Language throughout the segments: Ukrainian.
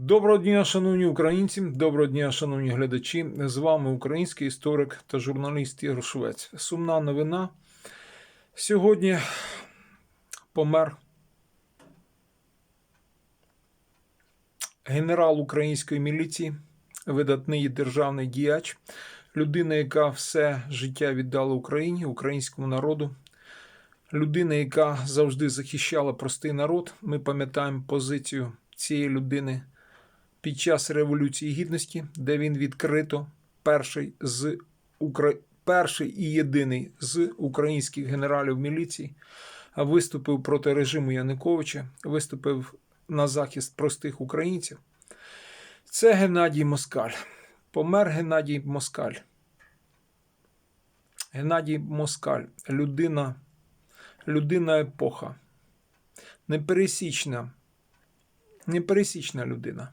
Доброго дня, шановні українці, доброго дня, шановні глядачі. З вами український історик та журналіст Ігор Швець. Сумна новина. Сьогодні помер генерал української міліції, видатний державний діяч, людина, яка все життя віддала Україні, українському народу. Людина, яка завжди захищала простий народ. Ми пам'ятаємо позицію цієї людини під час Революції Гідності, де він відкрито перший з Укра... перший і єдиний з українських генералів міліції виступив проти режиму Януковича, виступив на захист простих українців. Це Геннадій Москаль. Помер Геннадій Москаль. Геннадій Москаль, людина, людина епоха. Непересічна, непересічна людина.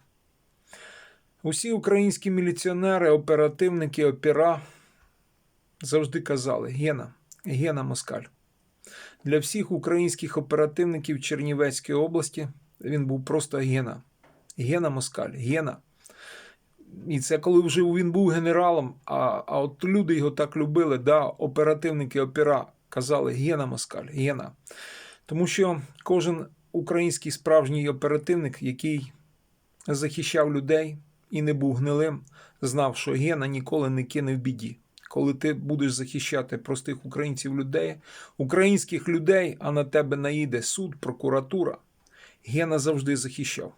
Усі українські міліціонери, оперативники, опера завжди казали: Гена, Гена Москаль. Для всіх українських оперативників Чернівецької області він був просто Гена. Гена Москаль, Гена. І це коли вже він був генералом, а, а от люди його так любили, да, оперативники опера казали Гена Москаль, Гена. Тому що кожен український справжній оперативник, який захищав людей і не був гнилим, знав, що Гена ніколи не кине в біді. Коли ти будеш захищати простих українців людей, українських людей, а на тебе наїде суд, прокуратура, Гена завжди захищав.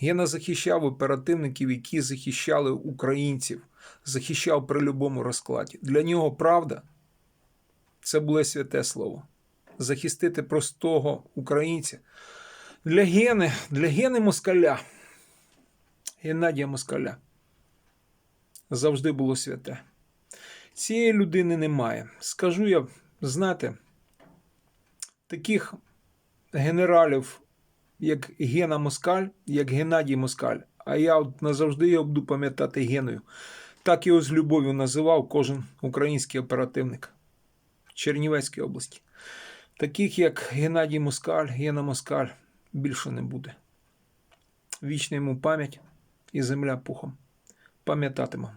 Гена захищав оперативників, які захищали українців, захищав при будь-якому розкладі. Для нього правда це було святе слово. Захистити простого українця. Для Гени, для Гени Москаля, Геннадія Москаля завжди було святе. Цієї людини немає. Скажу я, знаєте, таких генералів, як Гена Москаль, як Геннадій Москаль, а я от назавжди його буду пам'ятати Геною. Так його з любов'ю називав кожен український оперативник в Чернівецькій області. Таких, як Геннадій Москаль, Гена Москаль, більше не буде. Вічна йому пам'ять і земля пухом. Пам'ятатимемо.